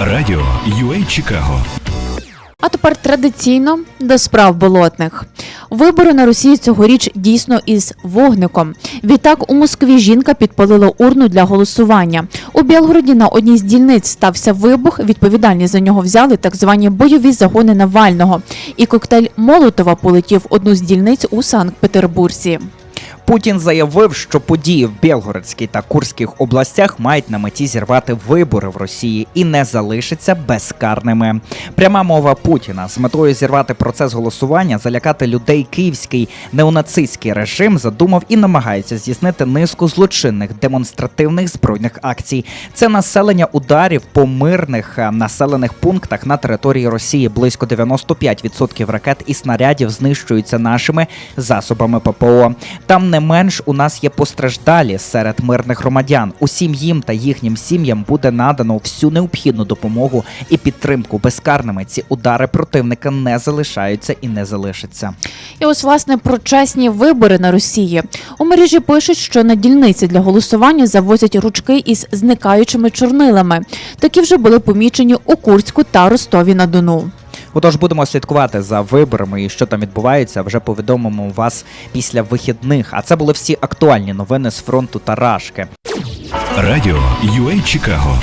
Радіо UA Чикаго. А тепер традиційно до справ болотних. Вибори на Росії цьогоріч дійсно із вогником. Відтак у Москві жінка підпалила урну для голосування. У Білгороді на одній з дільниць стався вибух. Відповідальність за нього взяли так звані бойові загони Навального. І коктейль Молотова полетів одну з дільниць у Санкт-Петербурзі. Путін заявив, що події в Білгородській та Курських областях мають на меті зірвати вибори в Росії і не залишаться безкарними. Пряма мова Путіна з метою зірвати процес голосування, залякати людей київський неонацистський режим задумав і намагається здійснити низку злочинних демонстративних збройних акцій. Це населення ударів по мирних е, населених пунктах на території Росії. Близько 95% ракет і снарядів знищуються нашими засобами ППО. Там не менш у нас є постраждалі серед мирних громадян. Усім їм та їхнім сім'ям буде надано всю необхідну допомогу і підтримку. Безкарними ці удари противника не залишаються і не залишаться. І ось власне про чесні вибори на Росії. У мережі пишуть, що на дільниці для голосування завозять ручки із зникаючими чорнилами. Такі вже були помічені у Курську та Ростові на Дону. Отож, будемо слідкувати за виборами і що там відбувається. Вже повідомимо вас після вихідних. А це були всі актуальні новини з фронту та Рашки. Радіо UA Чикаго.